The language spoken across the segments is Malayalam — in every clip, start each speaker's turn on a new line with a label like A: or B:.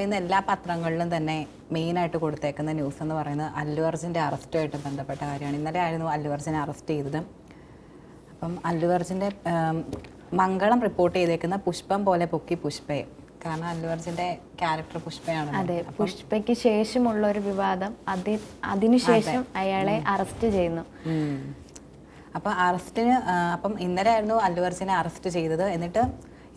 A: അപ്പോൾ ഇന്ന് എല്ലാ പത്രങ്ങളിലും തന്നെ മെയിനായിട്ട് കൊടുത്തേക്കുന്ന ന്യൂസ് എന്ന് പറയുന്നത് അല്ലു അർജുന്റെ അറസ്റ്റുമായിട്ട് ബന്ധപ്പെട്ട കാര്യമാണ്. ഇന്നലെ ആയിരുന്നു അല്ലു അർജുനെ അറസ്റ്റ് ചെയ്തത്. അപ്പം അല്ലു അർജുന്റെ മംഗളം റിപ്പോർട്ട് ചെയ്തേക്കുന്ന പുഷ്പം പോലെ പൊക്കി പുഷ്പയെ. കാരണം അല്ലു അർജുന്റെ ക്യാരക്ടർ പുഷ്പയാണ്
B: അതെ പുഷ്പയ്ക്ക് ശേഷമുള്ള ഒരു വിവാദം അതി അതിനുശേഷം അയാളെ അറസ്റ്റ് ചെയ്യുന്നു.
A: അപ്പം അറസ്റ്റിന് അപ്പം ഇന്നലെ ആയിരുന്നു അല്ലു അർജുനെ അറസ്റ്റ് ചെയ്തത്. എന്നിട്ട്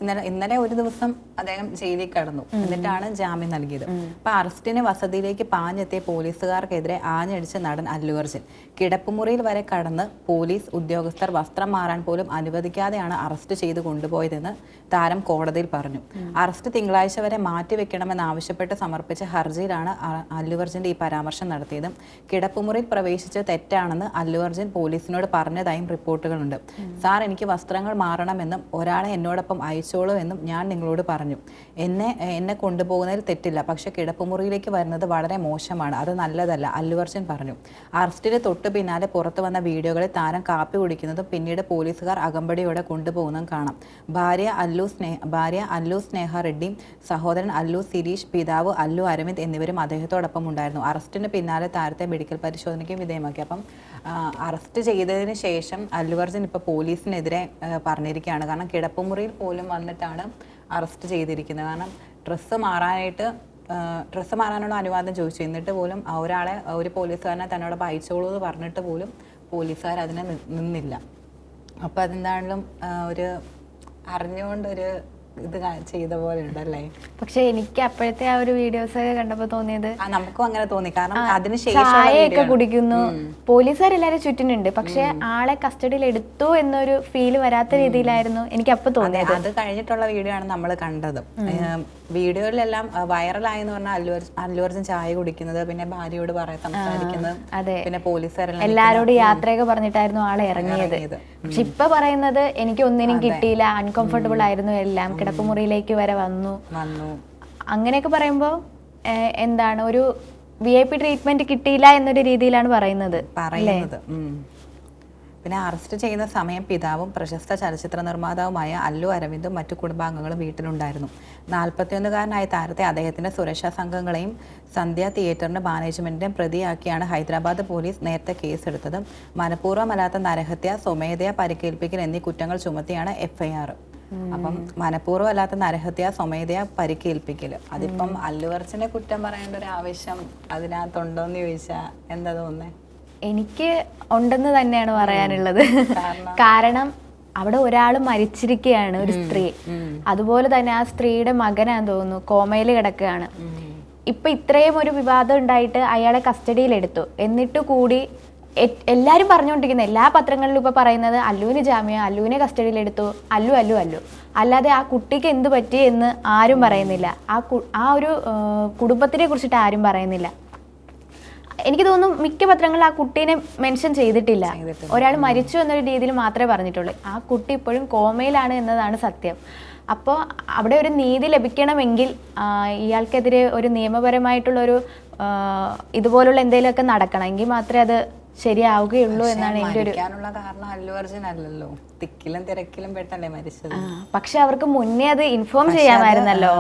A: ഇന്നലെ ഇന്നലെ ഒരു ദിവസം അദ്ദേഹം ജയിലിൽ കടന്നു. എന്നിട്ടാണ് ജാമ്യം നൽകിയത്. അപ്പൊ അറസ്റ്റിന് വസതിയിലേക്ക് പാഞ്ഞെത്തിയ പോലീസുകാർക്കെതിരെ ആഞ്ഞടിച്ച നടൻ അല്ലു അർജുൻ. കിടപ്പുമുറിയിൽ വരെ കടന്ന് പോലീസ് ഉദ്യോഗസ്ഥർ വസ്ത്രം മാറാൻ പോലും അനുവദിക്കാതെയാണ് അറസ്റ്റ് ചെയ്ത് കൊണ്ടുപോയതെന്ന് താരം കോടതിയിൽ പറഞ്ഞു. അറസ്റ്റ് തിങ്കളാഴ്ച വരെ മാറ്റിവെക്കണമെന്ന് ആവശ്യപ്പെട്ട് സമർപ്പിച്ച ഹർജിയിലാണ് അല്ലു അർജുന്റെ ഈ പരാമർശം നടത്തിയത്. കിടപ്പുമുറിയിൽ പ്രവേശിച്ച തെറ്റാണെന്ന് അല്ലു അർജുൻ പോലീസിനോട് പറഞ്ഞതായും റിപ്പോർട്ടുകളുണ്ട്. സാർ എനിക്ക് വസ്ത്രങ്ങൾ മാറണമെന്നും ഒരാളെ എന്നോടൊപ്പം അയച്ചോളൂ എന്നും ഞാൻ നിങ്ങളോട് പറഞ്ഞു. എന്നെ എന്നെ കൊണ്ടുപോകുന്നതിൽ തെറ്റില്ല. പക്ഷെ കിടപ്പുമുറിയിലേക്ക് വരുന്നത് വളരെ മോശമാണ്. അത് നല്ലതല്ല. അല്ലുവർജൻ പറഞ്ഞു. അറസ്റ്റിന് തൊട്ടു പിന്നാലെ പുറത്തു വന്ന വീഡിയോകളിൽ താരം കാപ്പി കുടിക്കുന്നതും പിന്നീട് പോലീസുകാർ അകമ്പടിയോടെ കൊണ്ടുപോകുന്നതും കാണാം. ഭാര്യ അല്ലു സ്നേഹ ഭാര്യ അല്ലു സ്നേഹ റെഡ്ഡി സഹോദരൻ അല്ലു സിരീഷ് പിതാവ് അല്ലു അരവിന്ദ് എന്നിവരും അദ്ദേഹത്തോടൊപ്പം ഉണ്ടായിരുന്നു. അറസ്റ്റിന് പിന്നാലെ താരത്തെ മെഡിക്കൽ പരിശോധനയ്ക്ക് വിധേയമാക്കി. അപ്പം അറസ്റ്റ് ചെയ്തതിന് ശേഷം അല്ലു അർജുൻ ഇപ്പോൾ പോലീസിനെതിരെ പറഞ്ഞിരിക്കുകയാണ്. കാരണം കിടപ്പുമുറിയിൽ പോലും വന്നിട്ടാണ് അറസ്റ്റ് ചെയ്തിരിക്കുന്നത്. കാരണം ഡ്രസ്സ് മാറാനായിട്ട് ഡ്രസ്സ് മാറാനുള്ള അനുവാദം ചോദിച്ചു. എന്നിട്ട് പോലും ഒരാളെ ഒരു പോലീസുകാരനെ തന്നോടൊപ്പം അയച്ചോളൂ എന്ന് പറഞ്ഞിട്ട് പോലും പോലീസുകാർ അതിനെ നിന്നില്ല. അപ്പോൾ അതെന്താണെങ്കിലും ഒരു അറിഞ്ഞുകൊണ്ടൊരു ഇത് ചെയ്ത പോലെ ഉണ്ടല്ലേ?
B: പക്ഷെ എനിക്ക് അപ്പോഴത്തെ ആ ഒരു വീഡിയോസ് ഒക്കെ കണ്ടപ്പോ തോന്നിയത്
A: നമുക്കും അങ്ങനെ തോന്നി. കാരണം
B: ചായയൊക്കെ കുടിക്കുന്നു. പോലീസുകാരെല്ലാരും ചുറ്റിനുണ്ട്. പക്ഷെ ആളെ കസ്റ്റഡിയിൽ എടുത്തു എന്നൊരു ഫീൽ വരാത്ത രീതിയിലായിരുന്നു എനിക്ക് അപ്പൊ തോന്നിയത്.
A: അത് കഴിഞ്ഞിട്ടുള്ള വീഡിയോ ആണ് നമ്മൾ കണ്ടത്. വീഡിയോയിലെല്ലാം വൈറലായെന്ന് പറഞ്ഞാൽ അല്ലു അല്ലു അർജുൻ ചായ കുടിക്കുന്നത് പിന്നെ ഭാര്യയോട് പറയാൻ സംസാരിക്കുന്നത്
B: അതെ.
A: പിന്നെ പോലീസുകാരെല്ലാം
B: എല്ലാരോടും യാത്രയൊക്കെ പറഞ്ഞിട്ടായിരുന്നു ആളെ ഇറങ്ങിയത്. പക്ഷെ ഇപ്പൊ പറയുന്നത് എനിക്ക് ഒന്നിനും കിട്ടിയില്ല. അൺകംഫർട്ടബിൾ ആയിരുന്നു. എല്ലാം കിടപ്പുമുറിയിലേക്ക് വരെ വന്നു.
A: വന്നു.
B: അങ്ങനെയൊക്കെ പറയുമ്പോ എന്താണ്? ഒരു വി ഐ പി ട്രീറ്റ്മെന്റ് കിട്ടിയില്ല എന്നൊരു രീതിയിലാണ് പറയുന്നത്.
A: പറയുന്നത്. പിന്നെ അറസ്റ്റ് ചെയ്യുന്ന സമയം പിതാവും പ്രശസ്ത ചലച്ചിത്ര നിർമ്മാതാവുമായ അല്ലു അരവിന്ദും മറ്റു കുടുംബാംഗങ്ങളും വീട്ടിലുണ്ടായിരുന്നു. നാൽപ്പത്തിയൊന്നുകാരനായ താരത്തെ അദ്ദേഹത്തിന്റെ സുരക്ഷാ സംഘങ്ങളെയും സന്ധ്യ തിയേറ്ററിന്റെ മാനേജ്മെന്റിനെയും പ്രതിയാക്കിയാണ് ഹൈദരാബാദ് പോലീസ് നേരത്തെ കേസെടുത്തത്. മനഃപൂർവമല്ലാത്ത നരഹത്യ സ്വമേധയ പരിക്കേൽപ്പിക്കൽ എന്നീ കുറ്റങ്ങൾ ചുമത്തിയാണ് എഫ്ഐആർ. അപ്പം മനഃപൂർവമല്ലാത്ത നരഹത്യ സ്വമേധയ പരിക്കേൽപ്പിക്കൽ. അതിപ്പം അല്ലുവർച്ചനെ കുറ്റം പറയേണ്ട ഒരു ആവശ്യം അതിനകത്തുണ്ടോന്ന് ചോദിച്ചാൽ എന്താ തോന്നുന്നത്
B: എനിക്ക് ഉണ്ടെന്ന് തന്നെയാണ് പറയാനുള്ളത്. കാരണം അവിടെ ഒരാൾ മരിച്ചിരിക്കുകയാണ് ഒരു സ്ത്രീ. അതുപോലെ തന്നെ ആ സ്ത്രീയുടെ മകനാന്ന് തോന്നുന്നു കോമയിൽ കിടക്കുകയാണ്. ഇപ്പൊ ഇത്രയും ഒരു വിവാദം ഉണ്ടായിട്ട് അയാളെ കസ്റ്റഡിയിൽ എടുത്തു എന്നിട്ട് കൂടി എല്ലാരും പറഞ്ഞുകൊണ്ടിരിക്കുന്ന എല്ലാ പത്രങ്ങളിലും ഇപ്പൊ പറയുന്നത് അല്ലുവിന് ജാമ്യം അല്ലുവിനെ കസ്റ്റഡിയിൽ എടുത്തു അല്ലു അല്ലു അല്ലു. അല്ലാതെ ആ കുട്ടിക്ക് എന്ത് പറ്റി എന്ന് ആരും പറയുന്നില്ല. ആ ആ ഒരു കുടുംബത്തിനെ കുറിച്ചിട്ട് ആരും പറയുന്നില്ല. എനിക്ക് തോന്നുന്നു മിക്ക പത്രങ്ങളും ആ കുട്ടീനെ മെൻഷൻ ചെയ്തിട്ടില്ല. ഒരാൾ മരിച്ചു എന്നൊരു രീതിയിൽ മാത്രമേ പറഞ്ഞിട്ടുള്ളൂ. ആ കുട്ടി ഇപ്പോഴും കോമയിലാണ് എന്നതാണ് സത്യം. അപ്പോൾ അവിടെ ഒരു നീതി ലഭിക്കണമെങ്കിൽ ഇയാൾക്കെതിരെ ഒരു നിയമപരമായിട്ടുള്ള ഒരു ഇതുപോലുള്ള എന്തെങ്കിലുമൊക്കെ നടക്കണം. എങ്കിൽ മാത്രമേ അത് ശരിയാവുകയുള്ളൂ എന്നാണ് എന്റെ ഒരു
A: കാരണം അല്ലു അർജുൻ അല്ലല്ലോ തിക്കിലും തിരക്കിലും പെട്ടല്ലേ മരിച്ചത്.
B: പക്ഷെ അവർക്ക് മുന്നേ അത് ഇൻഫോം ചെയ്യാമായിരുന്നല്ലോ.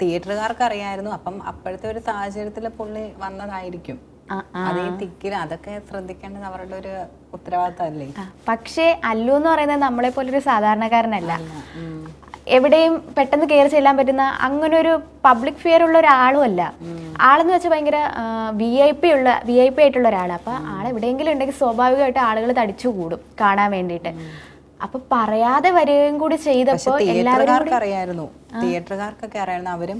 A: തിയേറ്ററുകാർക്ക് അറിയായിരുന്നു അപ്പം അപ്പോഴത്തെ ഒരു സാഹചര്യത്തിൽ പുള്ളി വന്നതായിരിക്കും. അത് ഈ തിക്കിലും അതൊക്കെ ശ്രദ്ധിക്കേണ്ടത് അവരുടെ ഒരു ഉത്തരവാദിത്തമല്ലേ?
B: പക്ഷേ അല്ലു എന്ന് പറയുന്നത് നമ്മളെ പോലൊരു സാധാരണക്കാരനല്ല. എവിടെയും പെട്ടെന്ന് കയറി ചെയ്യാൻ പറ്റുന്ന അങ്ങനെ ഒരു പബ്ലിക് ഫിയർ ഉള്ള ഒരാളും അല്ല. ആളെന്ന് വെച്ചാൽ ഭയങ്കര വി ഐ പി ഉള്ള വി ഐ പി ആയിട്ടുള്ള ഒരാളാണ് അപ്പൊ ആളെവിടെയെങ്കിലും ഉണ്ടെങ്കിൽ സ്വാഭാവികമായിട്ട് ആളുകൾ തടിച്ചു കൂടും കാണാൻ വേണ്ടിയിട്ട്. അപ്പൊ പറയാതെ വരികയും കൂടി ചെയ്തപ്പോ
A: എല്ലാവർക്കും അറിയായിരുന്നു. തിയേറ്ററുകാർക്കൊക്കെ അറിയായിരുന്നു. അവരും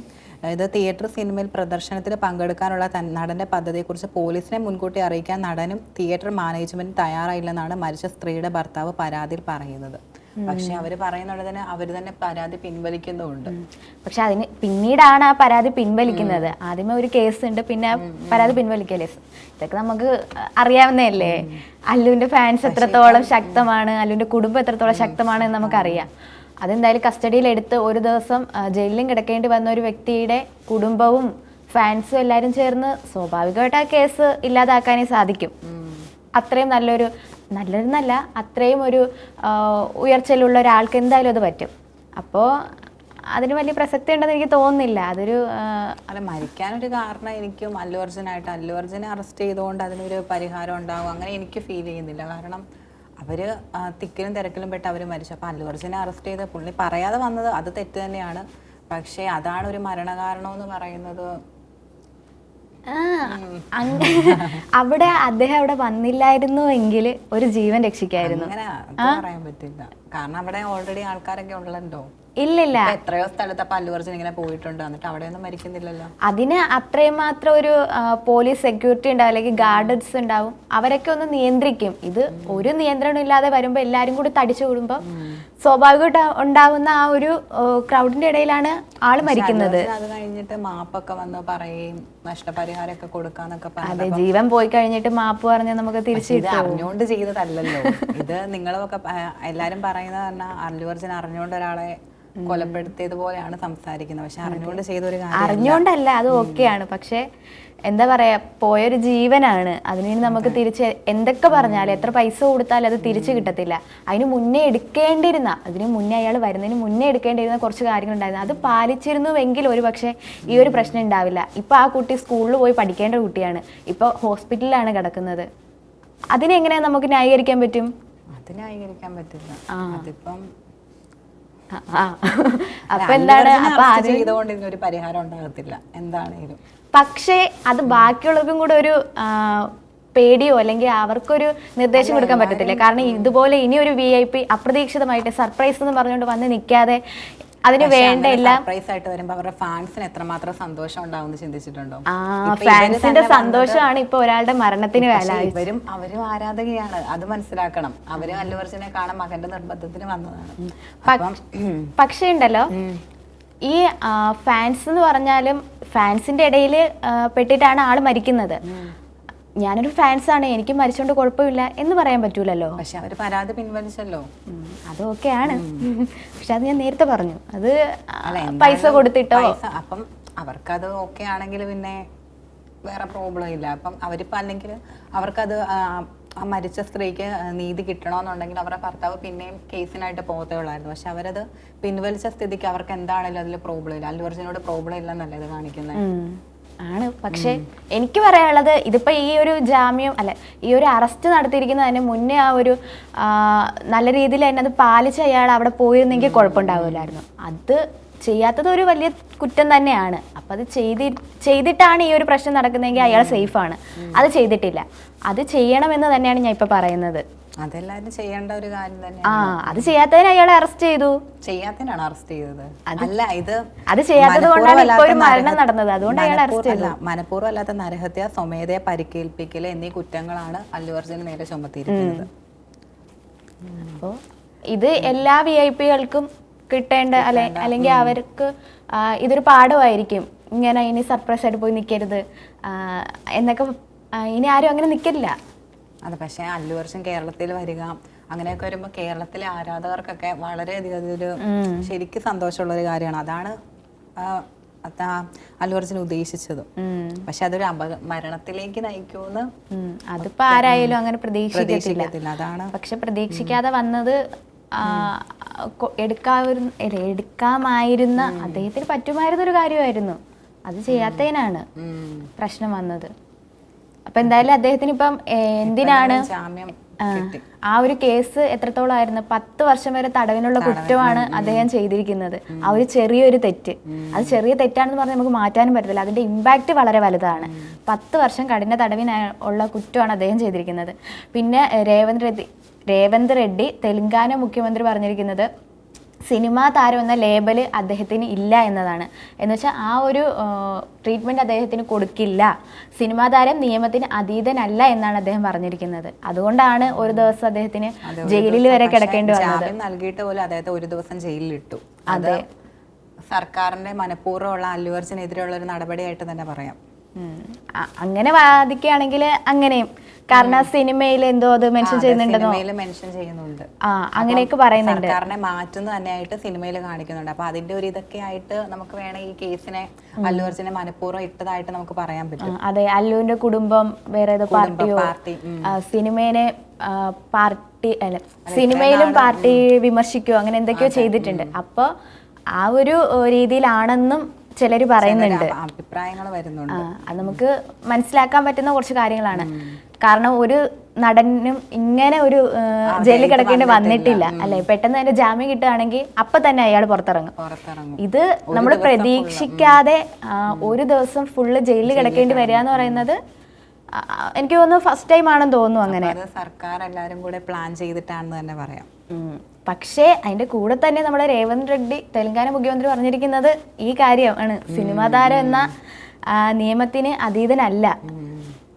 A: ഇത് തിയേറ്റർ സിനിമയിൽ പ്രദർശനത്തിൽ പങ്കെടുക്കാനുള്ള നടന്റെ പദ്ധതിയെക്കുറിച്ച് പോലീസിനെ മുൻകൂട്ടി അറിയിക്കാൻ നടനും തിയേറ്റർ മാനേജ്മെന്റ് തയ്യാറായില്ലെന്നാണ് മരിച്ച സ്ത്രീയുടെ ഭർത്താവ് പരാതിയിൽ പറയുന്നത്. പക്ഷെ അവർ പറയുന്നുള്ളതിന് അവർ തന്നെ പരാതി പിൻവലിക്കുന്നുമുണ്ട്
B: പക്ഷെ അതിന് പിന്നീടാണ് ആ പരാതി പിൻവലിക്കുന്നത്. ആദ്യമേ ഒരു കേസ് ഉണ്ട് പിന്നെ പരാതി പിൻവലിക്കല്ലേ? ഇതൊക്കെ നമുക്ക് അറിയാവുന്നതല്ലേ? അല്ലുവിന്റെ ഫാൻസ് എത്രത്തോളം ശക്തമാണ് അല്ലുവിന്റെ കുടുംബം എത്രത്തോളം ശക്തമാണ് എന്ന് നമുക്കറിയാം. അതെന്തായാലും കസ്റ്റഡിയിലെടുത്ത് ഒരു ദിവസം ജയിലിലും കിടക്കേണ്ടി വന്ന ഒരു വ്യക്തിയുടെ കുടുംബവും ഫാൻസും എല്ലാവരും ചേർന്ന് സ്വാഭാവികമായിട്ട് ആ കേസ് ഇല്ലാതാക്കാനേ സാധിക്കും. അത്രയും നല്ലൊരു നല്ലതെന്നല്ല അത്രയും ഒരു ഉയർച്ചയിലുള്ള ഒരാൾക്ക് എന്തായാലും അത് പറ്റും. അപ്പോൾ അതിന് വലിയ പ്രസക്തി ഉണ്ടെന്ന് എനിക്ക് തോന്നുന്നില്ല. അതൊരു
A: അല്ല മരിക്കാനൊരു കാരണം എനിക്കും അല്ലു അർജുനായിട്ട് അല്ലു അർജുനെ അറസ്റ്റ് ചെയ്തുകൊണ്ട് അതിനൊരു പരിഹാരം ഉണ്ടാകും അങ്ങനെ എനിക്ക് ഫീൽ ചെയ്യുന്നില്ല. കാരണം അവർ ആ, തിക്കിലും തിരക്കിലും പെട്ട് അവർ മരിച്ചു. അപ്പോൾ അല്ലു അർജുനെ അറസ്റ്റ് ചെയ്ത പുള്ളി പറയാതെ വന്നത് അത് തെറ്റ് തന്നെയാണ്. പക്ഷേ അതാണ് ഒരു മരണകാരണം എന്ന് പറയുന്നത്.
B: അവിടെ അദ്ദേഹം അവിടെ വന്നില്ലായിരുന്നു എങ്കിൽ ഒരു ജീവൻ രക്ഷിക്കായിരുന്നു.
A: അങ്ങനെ പറയാൻ പറ്റില്ല. കാരണം അവിടെ ഓൾറെഡി ആൾക്കാരൊക്കെ ഉള്ളല്ലോ.
B: ഇല്ലില്ല.
A: എത്രയോ സ്ഥലത്ത് ഇങ്ങനെ പോയിട്ടുണ്ട്. എന്നിട്ട് അവിടെ ഒന്നും മരിക്കുന്നില്ലല്ലോ.
B: അതിന് അത്രയും മാത്രം ഒരു പോലീസ് സെക്യൂരിറ്റി ഉണ്ടാവും അല്ലെങ്കിൽ ഗാർഡൻസ് ഉണ്ടാവും. അവരൊക്കെ ഒന്ന് നിയന്ത്രിക്കും. ഇത് ഒരു നിയന്ത്രണം ഇല്ലാതെ വരുമ്പോൾ എല്ലാരും കൂടി തടിച്ചു കൂടുമ്പോൾ സ്വാഭാവികമായിട്ട് ഉണ്ടാവുന്ന ആ ഒരു ക്രൗഡിന്റെ ഇടയിലാണ് ആൾ മരിക്കുന്നത്.
A: അത് കഴിഞ്ഞിട്ട് മാപ്പൊക്കെ വന്ന് പറയും നഷ്ടപരിഹാരമൊക്കെ കൊടുക്കാന്നൊക്കെ
B: അതെ ജീവൻ പോയി കഴിഞ്ഞിട്ട് മാപ്പ് പറഞ്ഞ് നമുക്ക് തിരിച്ചു
A: അറിഞ്ഞുകൊണ്ട് ചെയ്തതല്ലല്ലോ. ഇത് നിങ്ങളൊക്കെ എല്ലാരും പറയുന്നത് പറഞ്ഞാൽ അല്ലു അർജുൻ അറിഞ്ഞുകൊണ്ട് ഒരാളെ കൊലപ്പെടുത്തിയത് പോലെയാണ് സംസാരിക്കുന്നത്. പക്ഷെ അറിഞ്ഞുകൊണ്ട് ചെയ്ത ഒരു കാര്യം
B: അറിഞ്ഞുകൊണ്ടല്ല അത് ഓക്കെയാണ്. പക്ഷെ എന്താ പറയാ പോയൊരു ജീവനാണ്. അതിന് നമുക്ക് തിരിച്ച് എന്തൊക്കെ പറഞ്ഞാലും എത്ര പൈസ കൊടുത്താലും അത് തിരിച്ചു കിട്ടത്തില്ല. അതിന് മുന്നേ എടുക്കേണ്ടിരുന്ന അതിന് മുന്നേ അയാൾ വരുന്നതിന് മുന്നേ എടുക്കേണ്ടിരുന്ന കുറച്ച് കാര്യങ്ങൾ ഉണ്ടായിരുന്നു അത് പാലിച്ചിരുന്നുവെങ്കിൽ ഒരു പക്ഷേ ഈ ഒരു പ്രശ്നം ഉണ്ടാവില്ല. ഇപ്പൊ ആ കുട്ടി സ്കൂളിൽ പോയി പഠിക്കേണ്ട കുട്ടിയാണ്. ഇപ്പൊ ഹോസ്പിറ്റലിലാണ് കിടക്കുന്നത്. അതിനെങ്ങനെ നമുക്ക് ന്യായീകരിക്കാൻ പറ്റും?
A: അത് ന്യായീകരിക്കാൻ പറ്റില്ല. അതിപ്പം.
B: അപ്പൊ എന്താണ്? അപ്പൊ
A: ഇതിനൊരു പരിഹാരം ഉണ്ടാകത്തില്ല. എന്താണേലും.
B: പക്ഷേ അത് ബാക്കിയുള്ളവർക്കും കൂടെ ഒരു പേടിയോ അല്ലെങ്കിൽ അവർക്കൊരു നിർദ്ദേശം കൊടുക്കാൻ പറ്റത്തില്ല. കാരണം ഇതുപോലെ ഇനി ഒരു വി ഐ പി അപ്രതീക്ഷിതമായിട്ട് സർപ്രൈസ് എന്ന് പറഞ്ഞുകൊണ്ട് വന്ന് നിൽക്കാതെ അതിന് വേണ്ട എല്ലാം
A: സർപ്രൈസ് ആയിട്ട് വരുമ്പോ അവരുടെ ഫാൻസിന് എത്രമാത്രം സന്തോഷം ഉണ്ടാവും ചിന്തിച്ചിട്ടുണ്ടോ?
B: ആ ഫാൻസിന്റെ സന്തോഷമാണ് ഇപ്പൊ ഒരാളുടെ മരണത്തിന് വേല
A: ഇവരും അവരും ആരാധകയാണ് അത് മനസ്സിലാക്കണം. അവരും അല്ലു അർജുനെ കാണാൻ മകന്റെ നിർബന്ധത്തിന് വന്നതാണ്.
B: പക്ഷേ ഉണ്ടല്ലോ ഈ ഫാൻസ് എന്ന് പറഞ്ഞാലും ഫാൻസിന്റെ ഇടയിൽ പെട്ടിട്ടാണ് ആൾ മരിക്കുന്നത്. ഞാനൊരു ഫാൻസ് ആണ് എനിക്ക് മരിച്ചോണ്ട് കുഴപ്പമില്ല എന്ന് പറയാൻ പറ്റൂലല്ലോ.
A: പക്ഷെ അവർ പരാതി പിൻവലിച്ചല്ലോ.
B: അതൊക്കെയാണ് പക്ഷെ അത് ഞാൻ നേരത്തെ പറഞ്ഞു. അത് പൈസ കൊടുത്തിട്ടോ?
A: അപ്പം അവർക്കത് ഓക്കെ ആണെങ്കിൽ പിന്നെ വേറെ പ്രോബ്ലം ഇല്ല. അപ്പം അവരിപ്പോ അല്ലെങ്കിൽ അവർക്കത് ആ, മരിച്ച സ്ത്രീക്ക് നീതി കിട്ടണമെന്നുണ്ടെങ്കിൽ അവരുടെ ഭർത്താവ് പിന്നെയും കേസിനായിട്ട് പോകത്തേ ഉള്ളായിരുന്നു. പക്ഷെ അവരത് പിൻവലിച്ച സ്ഥിതിക്ക് അവർക്ക് എന്താണെങ്കിലും അതിൽ പ്രോബ്ലം ഇല്ല. അല്ലു അർജുനോട് പ്രോബ്ലം ഇല്ലെന്നല്ലേ ഇത് കാണിക്കുന്നത്
B: ആണ്. പക്ഷേ എനിക്ക് പറയാനുള്ളത് ഇതിപ്പോ ഈ ഒരു ജാമ്യം അല്ല ഈ ഒരു അറസ്റ്റ് നടത്തിയിരിക്കുന്നതിന് മുന്നേ ആ ഒരു നല്ല രീതിയിൽ തന്നെ അത് പാലിച്ച് അയാൾ അവിടെ പോയിരുന്നെങ്കിൽ കുഴപ്പമുണ്ടാവില്ലായിരുന്നു. അത് ചെയ്യാത്തത് ഒരു വലിയ കുറ്റം തന്നെയാണ്. അപ്പം അത് ചെയ്തി ചെയ്തിട്ടാണ് ഈ ഒരു പ്രശ്നം നടക്കുന്നതെങ്കിൽ അയാൾ സേഫാണ്. അത് ചെയ്തിട്ടില്ല. അത് ചെയ്യണമെന്ന് തന്നെയാണ് ഞാൻ ഇപ്പൊ പറയുന്നത്.
A: അതെല്ലാവരും ചെയ്യേണ്ട ഒരു കാര്യം തന്നെ
B: ആ അത് ചെയ്യാത്തതിന് അയാളെ അറസ്റ്റ് ചെയ്തു.
A: ചെയ്യാത്തതിനാണ് അറസ്റ്റ് ചെയ്തത്. അല്ല ഇത്
B: അത് ചെയ്യാത്തത് കൊണ്ടാണ് ഒരു മരണം നടന്നത്. അതുകൊണ്ട് അയാൾ അറസ്റ്റ്
A: അല്ല മനഃപൂർവം അല്ലാത്ത നരഹത്യ സ്വമേധയെ പരിക്കേൽപ്പിക്കൽ എന്നീ കുറ്റങ്ങളാണ് അല്ലു അർജുന് നേരെ ചുമത്തിയിരിക്കുന്നത്.
B: അപ്പോൾ ഇത് എല്ലാ വി ഐ പികൾക്കും കിട്ടേണ്ട അല്ലെ അല്ലെങ്കിൽ അവർക്ക് ഇതൊരു പാഠമായിരിക്കും. ഇങ്ങനെ ഇനി സർപ്രൈസ് ആയിട്ട് പോയി നിൽക്കരുത് എന്നൊക്കെ ഇനി ആരും അങ്ങനെ നിൽക്കില്ല
A: അത് പക്ഷേ അല്ലു വർഷം കേരളത്തിൽ വരിക അങ്ങനെയൊക്കെ വരുമ്പോൾ കേരളത്തിലെ ആരാധകർക്കൊക്കെ വളരെയധികം ഒരു ശരിക്കും സന്തോഷമുള്ള ഒരു കാര്യമാണ്. അതാണ് ആ, അതാ അല്ലു ഉദ്ദേശിച്ചത്. പക്ഷെ അതൊരു അപക മരണത്തിലേക്ക് നയിക്കുമെന്ന്.
B: അതിപ്പോ ആരായാലും അങ്ങനെ പ്രതീക്ഷിക്കത്തില്ല.
A: അതാണ്.
B: പക്ഷെ പ്രതീക്ഷിക്കാതെ വന്നത് എടുക്കാവുന്ന എടുക്കാമായിരുന്ന അദ്ദേഹത്തിന് പറ്റുമായിരുന്ന ഒരു കാര്യമായിരുന്നു. അത് ചെയ്യാത്തതിനാണ് പ്രശ്നം വന്നത്. അപ്പൊ എന്തായാലും അദ്ദേഹത്തിന് ഇപ്പം എന്തിനാണ്?
A: ജാമ്യം
B: ആ, ഒരു കേസ് എത്രത്തോളം ആയിരുന്നു പത്ത് വർഷം വരെ തടവിനുള്ള കുറ്റമാണ് അദ്ദേഹം ചെയ്തിരിക്കുന്നത്. ആ ഒരു ചെറിയൊരു തെറ്റ്. അത് ചെറിയ തെറ്റാണെന്ന് പറഞ്ഞാൽ നമുക്ക് മാറ്റാനും പറ്റത്തില്ല. അതിന്റെ ഇമ്പാക്റ്റ് വളരെ വലുതാണ്. പത്ത് വർഷം കഠിന തടവിന് ഉള്ള കുറ്റമാണ് അദ്ദേഹം ചെയ്തിരിക്കുന്നത്. പിന്നെ രേവന്ത് റെഡ്ഡി രേവന്ത് റെഡ്ഡി തെലങ്കാന മുഖ്യമന്ത്രി പറഞ്ഞിരിക്കുന്നത് സിനിമാ താരം എന്ന ലേബൽ അദ്ദേഹത്തിന് ഇല്ല എന്നതാണ്. എന്ന് വെച്ചാൽ ആ ഒരു ട്രീറ്റ്മെന്റ് അദ്ദേഹത്തിന് കൊടുക്കില്ല. സിനിമാ താരം നിയമത്തിന് അതീതനല്ല എന്നാണ് അദ്ദേഹം പറഞ്ഞിരിക്കുന്നത്. അതുകൊണ്ടാണ് ഒരു ദിവസം അദ്ദേഹത്തിന് ജയിലിൽ വരെ കിടക്കേണ്ടി വന്നത്.
A: ജാമ്യം നൽകിയിട്ട് പോലും അദ്ദേഹത്തെ ഒരു ദിവസം ജയിലിലിട്ടു. അതെ സർക്കാരിന്റെ മനഃപൂർവമുള്ള അല്ലു അർജുനെതിരെയുള്ള ഒരു നടപടിയായിട്ട് തന്നെ പറയാം.
B: അങ്ങനെ വാദിക്കുകയാണെങ്കിൽ അങ്ങനെയും. കാരണം സിനിമയിൽ എന്തോ അത് മെൻഷൻ ചെയ്യുന്നുണ്ടെന്നോ?
A: സിനിമയിൽ മെൻഷൻ ചെയ്യുന്നുണ്ട്.
B: ആ അങ്ങനെയൊക്കെ പറയുന്നുണ്ട്.
A: സർക്കാരിനെ മാറ്റുന്ന തന്നെയായിട്ട് സിനിമയിൽ കാണിക്കുന്നുണ്ട്. അപ്പൊ അതിന്റെ ഒരു ഇതൊക്കെ ആയിട്ട് നമുക്ക് വേണേ ഈ കേസിനെ അല്ലു അർജുനെ മനഃപൂർവം ഇട്ടതായിട്ട് നമുക്ക് പറയാൻ പറ്റും.
B: അതെ അല്ലുവിന്റെ കുടുംബം വേറെ ഏതോ പാർട്ടിയോ
A: പാർട്ടി.
B: ആ, സിനിമേനെ ആ, പാർട്ടി അല്ല സിനിമയിലും പാർട്ടി വിമർശിക്കുകയോ അങ്ങനെ എന്തൊക്കെയോ ചെയ്തിട്ടുണ്ട്. അപ്പോൾ ആ ഒരു രീതിയിലാണെന്നും ചിലർ പറയുന്നുണ്ട്.
A: അഭിപ്രായങ്ങൾ വരുന്നുണ്ട്.
B: ആ, അത് നമുക്ക് മനസ്സിലാക്കാൻ പറ്റുന്ന കുറച്ച് കാര്യങ്ങളാണ്. കാരണം ഒരു നടനും ഇങ്ങനെ ഒരു ജയിലിൽ കിടക്കേണ്ടി വന്നിട്ടില്ല. അല്ലെ? പെട്ടെന്ന് തന്നെ ജാമ്യം കിട്ടുകയാണെങ്കിൽ അപ്പൊ തന്നെ അയാൾ പുറത്തിറങ്ങും. ഇത് നമ്മൾ പ്രതീക്ഷിക്കാതെ ഒരു ദിവസം ഫുള്ള് ജയിലിൽ കിടക്കേണ്ടി വരിക എന്ന് പറയുന്നത് എനിക്ക് തോന്നുന്നു ഫസ്റ്റ് ടൈം ആണെന്ന് തോന്നുന്നു അങ്ങനെ.
A: സർക്കാർ എല്ലാരും കൂടെ പ്ലാൻ ചെയ്തിട്ടാണെന്ന് തന്നെ പറയാം.
B: പക്ഷേ അതിന്റെ കൂടെ തന്നെ നമ്മുടെ രേവന്ത് റെഡ്ഡി തെലങ്കാന മുഖ്യമന്ത്രി പറഞ്ഞിരിക്കുന്നത് ഈ കാര്യമാണ്. സിനിമാ താരം എന്ന നിയമത്തിന് അതീതനല്ല.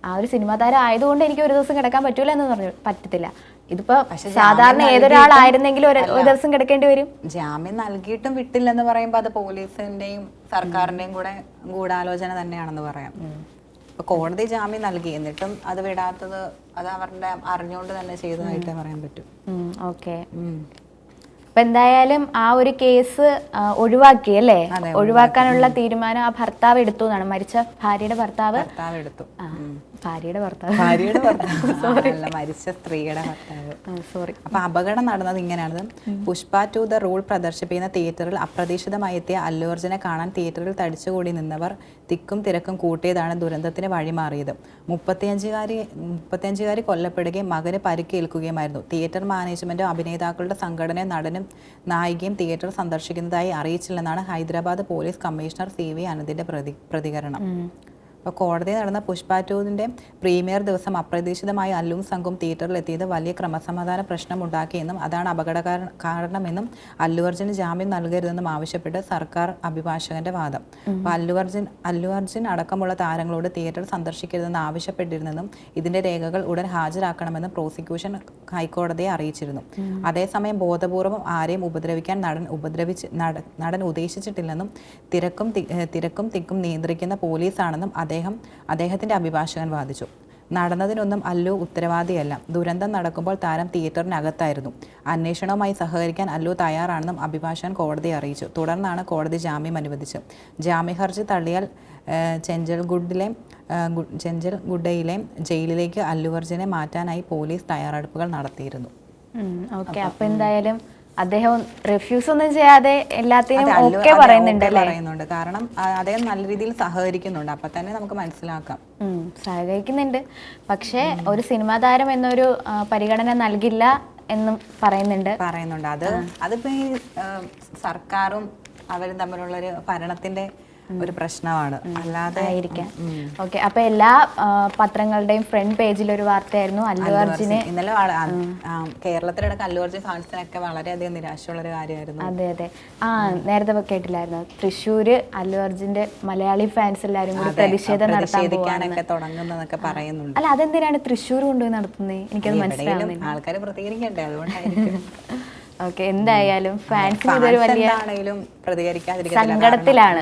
B: ആ ഒരു സിനിമാ താരം ആയതുകൊണ്ട് എനിക്ക് ഒരു ദിവസം കിടക്കാൻ പറ്റൂല എന്ന് പറഞ്ഞു. പറ്റത്തില്ല. ഇതിപ്പോ സാധാരണ ഏതൊരാളായിരുന്നെങ്കിലും ഒരു ദിവസം കിടക്കേണ്ടി വരും.
A: ജാമ്യം നൽകിയിട്ടും വിട്ടില്ലെന്ന് പറയുമ്പോൾ അത് പോലീസിന്റെയും സർക്കാരിന്റെയും കൂടെ ഗൂഢാലോചന തന്നെയാണെന്ന് പറയാം. ഇപ്പൊ കോടതി ജാമ്യം നൽകി. എന്നിട്ടും അത് വിടാത്തത് അത് അവരുടെ അറിഞ്ഞുകൊണ്ട് തന്നെ ചെയ്തതായിട്ടേ പറയാൻ പറ്റും.
B: ഓക്കെ. അപ്പൊ എന്തായാലും ആ ഒരു കേസ് ഒഴിവാക്കി അല്ലേ? ഒഴിവാക്കാനുള്ള തീരുമാനം ആ ഭർത്താവ് എടുത്തു എന്നാണ്. മരിച്ച ഭാര്യയുടെ ഭർത്താവ്.
A: ഭർത്താവ് എടുത്തു.
B: ഭാര്യയുടെ ഭർത്താവ്.
A: ഭാര്യയുടെ ഭർത്താവ്. അല്ല മരിച്ച സ്ത്രീയുടെ ഭർത്താവ്.
B: സോറി
A: അപ്പൊ അപകടം നടന്നത് ഇങ്ങനെയാണ്. പുഷ്പ ടു ദ റൂൾ പ്രദർശിപ്പിക്കുന്ന തിയേറ്ററിൽ അപ്രതീക്ഷിതമായി എത്തിയ അല്ലു അർജുനെ കാണാൻ തിയേറ്ററിൽ തടിച്ചുകൂടി നിന്നവർ തിക്കും തിരക്കും കൂട്ടിയതാണ് ദുരന്തത്തിന് വഴിമാറിയത്. മുപ്പത്തിയഞ്ചുകാരി മുപ്പത്തിയഞ്ചുകാരി കൊല്ലപ്പെടുകയും മകന് പരിക്കേൽക്കുകയുമായിരുന്നു. തിയേറ്റർ മാനേജ്മെന്റും അഭിനേതാക്കളുടെ സംഘടന നടനും നായികയും തിയേറ്റർ സന്ദർശിക്കുന്നതായി അറിയിച്ചില്ലെന്നാണ് Hyderabad police commissioner C V അനന്തിന്റെ പ്രതി പ്രതികരണം. അപ്പോൾ കോടതി നടന്ന പുഷ്പാറ്റൂരിന്റെ പ്രീമിയർ ദിവസം അപ്രതീക്ഷിതമായി അല്ലും സംഘവും തിയേറ്ററിൽ എത്തിയത് വലിയ ക്രമസമാധാന പ്രശ്നമുണ്ടാക്കിയെന്നും അതാണ് അപകട കാരണമെന്നും അല്ലു അർജുന് ജാമ്യം നൽകരുതെന്നും ആവശ്യപ്പെട്ട് സർക്കാർ അഭിഭാഷകന്റെ വാദം. അപ്പോൾ അല്ലു അർജുൻ അല്ലു അർജുൻ അടക്കമുള്ള താരങ്ങളോട് തിയേറ്റർ സന്ദർശിക്കരുതെന്ന് ആവശ്യപ്പെട്ടിരുന്നെന്നും ഇതിന്റെ രേഖകൾ ഉടൻ ഹാജരാക്കണമെന്നും പ്രോസിക്യൂഷൻ ഹൈക്കോടതിയെ അറിയിച്ചിരുന്നു. അതേസമയം ബോധപൂർവം ആരെയും ഉപദ്രവിക്കാൻ നടൻ ഉപദ്രവിച്ച് നടൻ ഉദ്ദേശിച്ചിട്ടില്ലെന്നും തിരക്കും തിരക്കും തിക്കും നിയന്ത്രിക്കുന്ന പോലീസാണെന്നും അദ്ദേഹം അദ്ദേഹത്തിന്റെ അഭിഭാഷകൻ വാദിച്ചു. നടന്നതിനൊന്നും അല്ലു ഉത്തരവാദിയല്ല. ദുരന്തം നടക്കുമ്പോൾ താരം തിയേറ്ററിനകത്തായിരുന്നു. അന്വേഷണവുമായി സഹകരിക്കാൻ അല്ലു തയ്യാറാണെന്നും അഭിഭാഷകൻ കോടതിയെ അറിയിച്ചു. തുടർന്നാണ് കോടതി ജാമ്യം അനുവദിച്ചത് ജാമ്യ ഹർജി തള്ളിയാൽ ചെഞ്ചൽ ചെഞ്ചൽഗുഡിലെ ചെഞ്ചൽ ഗുഡയിലെ ചെഞ്ചൽഗുഡയിലെ ജയിലിലേക്ക് അല്ലു അർജുനെ മാറ്റാനായി പോലീസ് തയ്യാറെടുപ്പുകൾ നടത്തിയിരുന്നു.
B: ഓക്കെ. അപ്പോൾ എന്തായാലും അദ്ദേഹം റിഫ്യൂസ് ഒന്നും ചെയ്യാതെ എല്ലാത്തിനും ഓക്കെ പറയുന്നുണ്ട്
A: പറയുന്നുണ്ട്. കാരണം അദ്ദേഹം നല്ല രീതിയിൽ സഹകരിക്കുന്നുണ്ട്. അപ്പൊ തന്നെ നമുക്ക് മനസ്സിലാക്കാം.
B: സഹകരിക്കുന്നുണ്ട്. പക്ഷേ ഒരു സിനിമാ താരം എന്നൊരു പരിഗണന നൽകില്ല എന്നും പറയുന്നുണ്ട്.
A: പറയുന്നുണ്ട്. അത് അതിപ്പോ ഈ സർക്കാരും അവരും തമ്മിലുള്ളൊരു ഭരണത്തിന്റെ ഒരു പ്രശ്നമാണ്. അല്ലാതെ
B: ആയിരിക്കാം. ഓക്കെ അപ്പൊ എല്ലാ പത്രങ്ങളുടെയും ഫ്രണ്ട് പേജിൽ ഒരു വാർത്തയായിരുന്നു അല്ലു അർജുന.
A: ഇന്നലെ കേരളത്തിലടക്കം അല്ലു അർജുൻ ഫാൻസിനൊക്കെ വളരെയധികം നിരാശയുള്ള ഒരു കാര്യമായിരുന്നു.
B: അതെ അതെ. ആ നേരത്തെ കേട്ടില്ലായിരുന്നു? തൃശ്ശൂര് അല്ലു അർജുന്റെ മലയാളി ഫാൻസ് എല്ലാരും കൂടി പ്രതിഷേധം
A: തുടങ്ങുന്നതൊക്കെ പറയുന്നുണ്ട്.
B: അല്ല അതെന്തിനാണ് തൃശ്ശൂർ കൊണ്ടുപോയി നടത്തുന്നത് എനിക്കത് മനസ്സിലാവുന്നില്ല.
A: ആൾക്കാർ പ്രതികരിക്കണ്ടേ? അതുകൊണ്ടായിരിക്കും.
B: ഓക്കെ എന്തായാലും ഫാൻസ് ഇതൊരു വലിയ. സങ്കടത്തിലാണ്.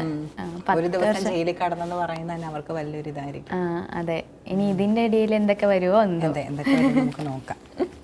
A: ഒരു ദിവസം ജയിലിൽ കടന്നെന്ന് പറയുന്നത് തന്നെ അവർക്ക് വലിയൊരു ഇതായിരിക്കും
B: അതെ. ഇനി ഇതിന്റെ ഇടയിൽ എന്തൊക്കെ വരുമോ
A: എന്തൊക്കെ നമുക്ക് നോക്കാം.